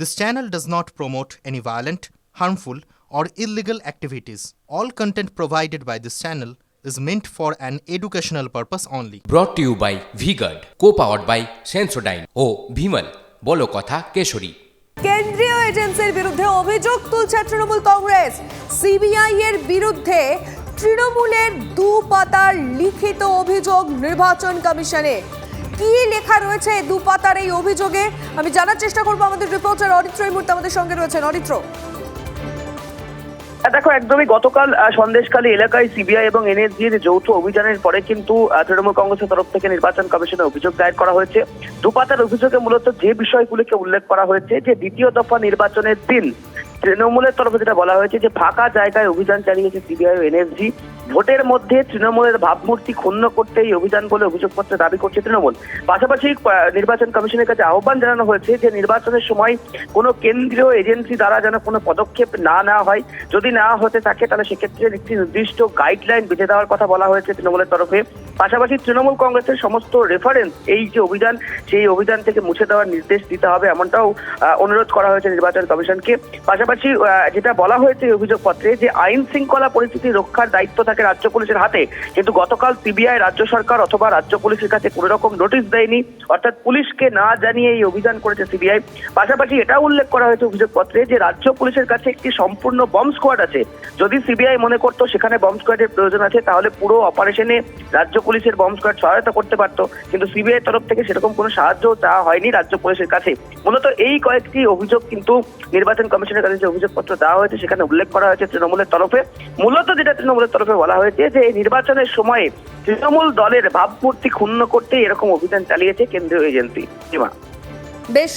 This channel does not promote any violent, harmful, or illegal activities. All content provided by this channel is meant for an educational purpose only. To you by V-Guard co-powered by Sensodyne ও ভিমল বলো কথা কেশরী কেন্দ্রীয় এজেন্সির বিরুদ্ধে অভিযোগ তুলছে Trinamool Congress CBI এর বিরুদ্ধে তৃণমূলের দু পাতার লিখিত অভিযোগ নির্বাচন কমিশনে কি লেখা রয়েছে দু পাতার এই অভিযোগে? আমি জানার চেষ্টা করব আমাদের রিপোর্টার অরিত্র এই মুহূর্তে আমাদের সঙ্গে রয়েছেন। অরিত্র। দেখো একদমই গতকাল আহ, সন্দেশখালী এলাকায় সিবিআই এবং এনএসজির যৌথ অভিযানের পরে কিন্তু তৃণমূল কংগ্রেসের তরফ থেকে নির্বাচন কমিশনে অভিযোগ দায়ের করা হয়েছে। দুপাতার অভিযোগে মূলত যে বিষয়গুলিকে উল্লেখ করা হয়েছে যে দ্বিতীয় দফা নির্বাচনের দিন তৃণমূলের তরফে যেটা বলা হয়েছে যে ফাঁকা জায়গায় অভিযান চালিয়েছে সিবিআই ও এনএসজি। ভোটের মধ্যে তৃণমূলের ভাবমূর্তি ক্ষুণ্ণ করতে এই অভিযান বলে অভিযোগপত্রে দাবি করছে তৃণমূল। পাশাপাশি নির্বাচন কমিশনের কাছে আহ্বান জানানো হয়েছে যে নির্বাচনের সময় কোনো কেন্দ্রীয় এজেন্সি দ্বারা যেন কোনো পদক্ষেপ না নেওয়া হয়। যদি না হতে থাকে, তাহলে সেক্ষেত্রে একটি নির্দিষ্ট গাইডলাইন বেঁধে দেওয়ার কথা বলা হয়েছে তৃণমূলের তরফে। পাশাপাশি, তৃণমূল কংগ্রেসের সমস্ত রেফারেন্স এই যে অভিযান, সেই অভিযান থেকে মুছে দেওয়ার নির্দেশ দিতে হবে এমনটাও অনুরোধ করা হয়েছে নির্বাচন কমিশনকে। পাশাপাশি যেটা বলা হয়েছে অভিযোগপত্রে যে আইন শৃঙ্খলা পরিস্থিতি রক্ষার দায়িত্ব থাকে রাজ্য পুলিশের হাতে। কিন্তু গতকাল সিবিআই, রাজ্য সরকার অথবা রাজ্য পুলিশের কাছে কোনো রকম নোটিশ দেয়নি। অর্থাৎ পুলিশকে না জানিয়ে এই অভিযান করেছে সিবিআই। পাশাপাশি এটা উল্লেখ করা হয়েছে অভিযোগপত্রে যে, রাজ্য পুলিশের কাছে একটি সম্পূর্ণ বম স্কোয়াড আছে। যদি সিবিআই মনে করতো সেখানে বম স্কোয়াডের প্রয়োজন আছে, তাহলে পুরো অপারেশনে রাজ্য পুলিশের বম্ব স্কোয়াড সহায়তা করতে পারতো। কিন্তু সিবিআই তরফ থেকে সেরকম কোনো সাহায্য চাওয়া হয়নি রাজ্য পুলিশের কাছে। মূলত এই কয়েকটি অভিযোগ কিন্তু নির্বাচন কমিশনের কাছে যে অভিযোগপত্র দেওয়া হয়েছে, সেখানে উল্লেখ করা হয়েছে তৃণমূলের তরফে। মূলত যেটা তৃণমূলের তরফে বলা হয়েছে যে এই নির্বাচনের সময়ে তৃণমূল দলের ভাবমূর্তি ক্ষুণ্ণ করতে এরকম অভিযান চালিয়েছে কেন্দ্রীয় এজেন্সি। সীমা বেশ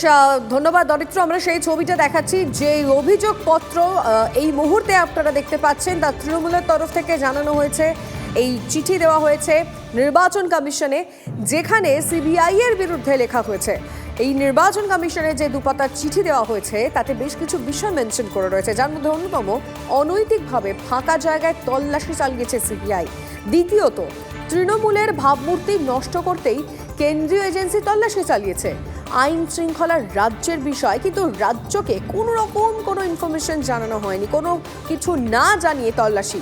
ধন্যবাদ অরিত্র আমরা সেই ছবিটা দেখাচ্ছি যে অভিযোগপত্র এই মুহূর্তে আপনারা দেখতে পাচ্ছেন তা তৃণমূলের তরফ থেকে জানানো হয়েছে, এই চিঠি দেওয়া হয়েছে নির্বাচন কমিশনে, যেখানে সিবিআই এর বিরুদ্ধে লেখা হয়েছে। এই নির্বাচন কমিশনে যে দুপাতার চিঠি দেওয়া হয়েছে, তাতে বেশ কিছু বিষয় মেনশন করে রয়েছে। যার মধ্যে অন্যতম, অনৈতিকভাবে ফাঁকা জায়গায় তল্লাশি চালিয়েছে সিবিআই। দ্বিতীয়ত, তৃণমূলের ভাবমূর্তি নষ্ট করতেই কেন্দ্রীয় এজেন্সি তল্লাশি চালিয়েছে। আইন শৃঙ্খলার রাজ্যের বিষয়, কিন্তু রাজ্যকে কোনো রকম কোনো ইনফরমেশন জানানো হয়নি, কোনো কিছু না জানিয়ে তল্লাশি।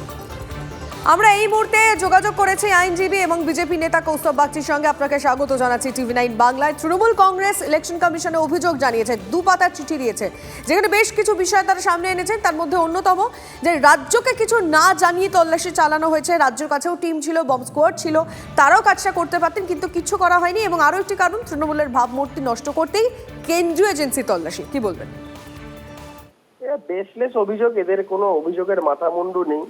আমরা এই মুহূর্তে যোগাযোগ করেছি আইনজীবী এবং বিজেপি নেতা কৌস্তব বাগচির সঙ্গে। আপনাকে স্বাগত জানাচ্ছি টিভি নাইন বাংলায়। তৃণমূল কংগ্রেস ইলেকশন কমিশনে অভিযোগ জানিয়েছে দু পাতার চিঠি দিয়েছে। যেখানে বেশ কিছু বিষয় তারা সামনে এনেছেন, তার মধ্যে অন্যতম যে রাজ্যকে কিছু না জানিয়ে তল্লাশি চালানো হয়েছে, রাজ্যের কাছেও টিম ছিল, বম স্কোয়াড ছিল, তারাও কাজটা করতে পারতেন, কিন্তু কিছু করা হয়নি এবং আরও একটি কারণ, তৃণমূলের ভাবমূর্তি নষ্ট করতেই কেন্দ্রীয় এজেন্সি তল্লাশি। কি বলবেন? বেসলেস অভিযোগ, এদের কোনো অভিযোগের মাথা মুন্ডু নেই।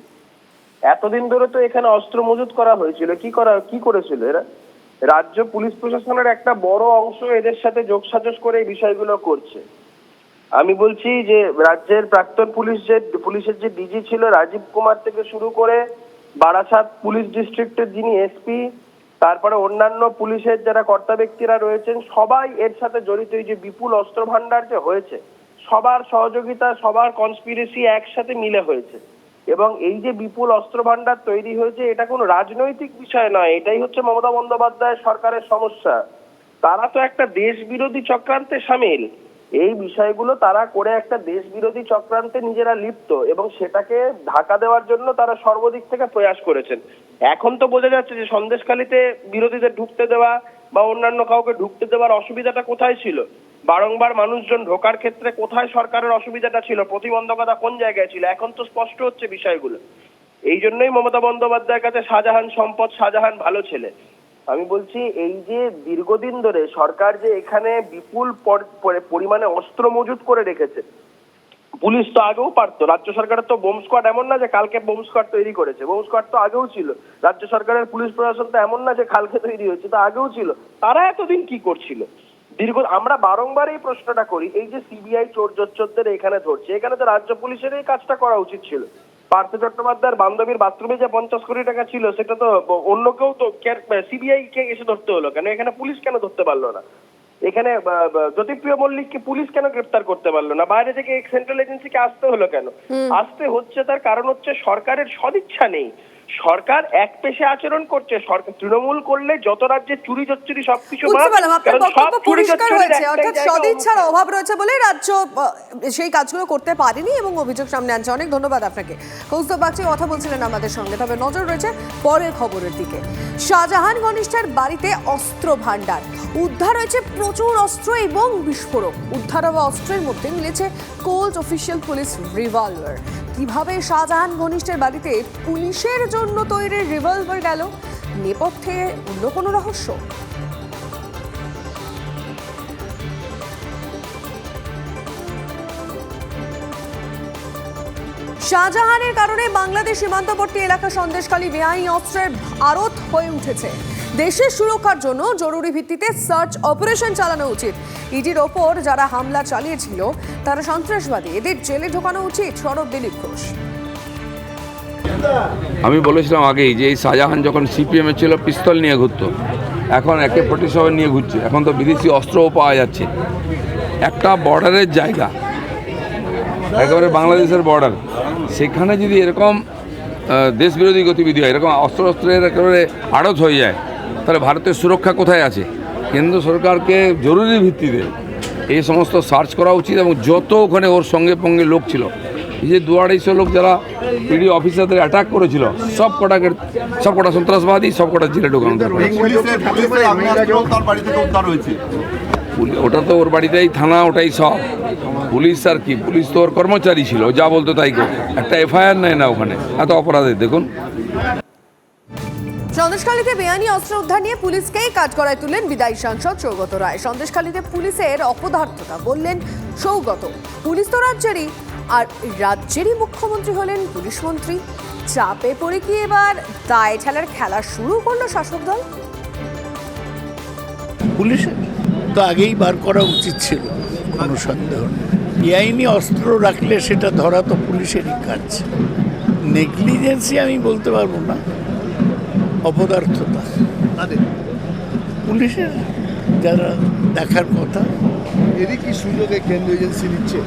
এতদিন ধরে তো এখানে অস্ত্র মজুত করা হয়েছিল। কি করা, কি করেছিল এরা? রাজ্য পুলিশ প্রশাসনের একটা বড় অংশ এদের সাথে যোগসাজশ করে এই বিষয়গুলো করছে। আমি বলছি যে, রাজ্যের প্রাক্তন পুলিশ যে, পুলিশের যে ডিজি ছিল, রাজীব কুমার থেকে শুরু করে বারাসাত পুলিশ ডিস্ট্রিক্টের যিনি এসপি তারপরে অন্যান্য পুলিশের যারা কর্তা ব্যক্তিরা রয়েছেন, সবাই এর সাথে জড়িত। এই যে বিপুল অস্ত্র ভান্ডার যে হয়েছে, সবার সহযোগিতা, সবার কনস্পিরেসি একসাথে মিলে হয়েছে। এবং এই যে বিপুল অস্ত্র ভান্ডার তৈরি হয়েছে, এটা কোনো রাজনৈতিক বিষয় নয়, এটাই হচ্ছে মমতা বন্দ্যোপাধ্যায় সরকারের সমস্যা। তারা তো একটা দেশ বিরোধী চক্রান্তে সামিল। এই বিষয়গুলো তারা করে একটা দেশ বিরোধী চক্রান্তে নিজেরা লিপ্ত এবং সেটাকে ঢাকা দেওয়ার জন্য তারা সর্বদিক থেকে প্রয়াস করেছেন। এখন তো বোঝা যাচ্ছে যে সন্দেশখালিতে বিরোধীদের ঢুকতে দেওয়া বা অন্যান্য কাউকে ঢুকতে দেওয়ার অসুবিধাটা কোথায় ছিল? বারংবার মানুষজন ঢোকার ক্ষেত্রে কোথায় সরকারের অসুবিধাটা ছিল, প্রতিবন্ধকতা কোন জায়গায় ছিল? এখন তো স্পষ্ট হচ্ছে বিষয়গুলো। এই জন্যই মমতা বন্দ্যোপাধ্যায়ের কাছে শাহজাহান সম্পদ, শাহজাহান ভালো ছেলে। আমি বলছি, এই যে দীর্ঘদিন ধরে সরকার যে এখানে বিপুল পর- পরি- পরিমাণে অস্ত্র মজুত করে রেখেছে, পুলিশ তো আগেও পারতো, রাজ্য সরকারের তো বোম স্কোয়াড এমন না যে কালকে বোম স্কোয়াড তৈরি করেছে। বোম স্কোয়াড তো আগেও ছিল। রাজ্য সরকারের পুলিশ প্রশাসন তো এমন না যে কালকে তৈরি হয়েছে, তো আগেও ছিল। তারা এতদিন কি করছিল? দীর্ঘ আমরা বারংবার এই প্রশ্নটা করি এই যে সিবিআই চোর জোচ্চোরদের এখানে ধরছে এখানে তো রাজ্য পুলিশের এই কাজটা করা উচিত ছিল। পার্থ চট্টোপাধ্যায়ের বান্ধবীর বাথরুমে যে পঞ্চাশ কোটি টাকা ছিল সেটা তো অন্য কেউ তো সিবিআই কে এসে ধরতে হলো কেন? এখানে পুলিশ কেন ধরতে পারল না? এখানে জ্যোতিপ্রিয় মল্লিককে পুলিশ কেন গ্রেপ্তার করতে পারল না? বাইরে থেকে সেন্ট্রাল এজেন্সিকে আসতে হলো কেন? আসতে হচ্ছে তার কারণ হচ্ছে সরকারের সদিচ্ছা নেই। সরকার এক পেশে আচরণ করছে সরকার তৃণমূল করলে যত রাজ্যে চুরি চচ্চুরি সবকিছু অর্থাৎ সদিচ্ছার অভাব রয়েছে বলে রাজ্য সেই কাজগুলো করতে পারেনি এবং অভিযোগ সামনে আনছে। অনেক ধন্যবাদ আপনাকে। কৌস্তব বাগচি কথা বলছিলেন আমাদের সঙ্গে তবে নজর রয়েছে পরের খবরের দিকে। শাহজাহান ঘনিষ্ঠের বাড়িতে অস্ত্র ভাণ্ডার উদ্ধার হয়েছে প্রচুর অস্ত্র এবং বিস্ফোরক। উদ্ধার হওয়া অস্ত্রের মধ্যে মিলেছে কোল্ড অফিসিয়াল পুলিশ রিভলভার। কীভাবে শাহজাহান ঘনিষ্ঠের বাড়িতে পুলিশের জন্য তৈরি রিভলভার গেল, নেপথ্যে অন্য কোনো রহস্য? শাহজাহানের কারণে বাংলাদেশ সীমান্তবর্তী এলাকা সন্দেশকালী বেআইনি অস্ত্রের আড়ত হয়ে উঠেছে। দেশের সুরক্ষার জন্য জরুরি ভিত্তিতে সার্চ অপারেশন চালানো উচিত। ইডির ওপর যারা হামলা চালিয়েছিল, তারা সন্ত্রাসবাদী। এদের জেলে ঢোকানো উচিত, সরব দিলীপ ঘোষ। আমি বলেছিলাম আগেই যে এই শাহজাহান যখন সিপিএমে ছিল, পিস্তল নিয়ে ঘুরতো। এখন একে ফোর্টি সেভেন নিয়ে ঘুরছে। এখন তো বিদেশি অস্ত্রও পাওয়া যাচ্ছে। একটা বর্ডারের জায়গা, একেবারে বাংলাদেশের বর্ডার সেখানে যদি এরকম দেশবিরোধী গতিবিধি হয়, এরকম অস্ত্র অস্ত্রের একেবারে আড়ত হয়ে যায় তাহলে ভারতের সুরক্ষা কোথায় আছে? কেন্দ্র সরকারকে জরুরি ভিত্তিতে এই সমস্ত সার্চ করা উচিত এবং যত ওখানে ওর সঙ্গে সঙ্গে লোক ছিল এই যে দু আড়াইশো লোক যারা পিডি অফিসারদের অ্যাটাক করেছিল সব কটাকে সব কটা সন্ত্রাসবাদী সব কটা জেলে ঢোকানো ওটা তো ওর বাড়িতেই থানা ওটাই সব। পুলিশ আর কি পুলিশ তো ওর কর্মচারী ছিল যা বলতো তাই করতো একটা এফআইআর নেয় না ওখানে এত অপরাধের দেখুন। সন্দেশখালীতে বেআইনি অস্ত্র উদ্ধার নিয়ে পুলিশকেই কাজ করায় তুললেন বিদায়ী সাংসদ সৌগত রায়। সন্দেশখালীতে পুলিশের অপদার্থতা বললেন সৌগত। পুলিশ তো রাজ্যেরই। আর রাজ্যেরই মুখ্যমন্ত্রী হলেন পুলিশ মন্ত্রী। চাপে পড়ে কি এবার দায় ঠেলার খেলা শুরু করল শাসক দল? পুলিশের তো আগেই বার করা উচিত ছিল, কোনো সন্দেহ বেআইনি অস্ত্র রাখলে সেটা ধরা তো পুলিশেরই কাজ। নেগলিজেন্সি আমি বলতে পারব না। অপদার্থতা। পুলিশের যারা দেখার কথা। এরই কি সুযোগে কেন্দ্রীয় এজেন্সি নিচ্ছে?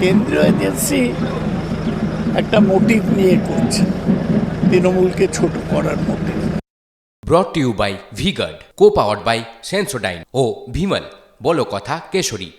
কেন্দ্রীয় এজেন্সি একটা মোটিভ নিয়ে করছে। তৃণমূলকে ছোট করার motive. Brought you by V-Guard co-powered by Sensodyne ও ভিমল বলো কথা কেশরী।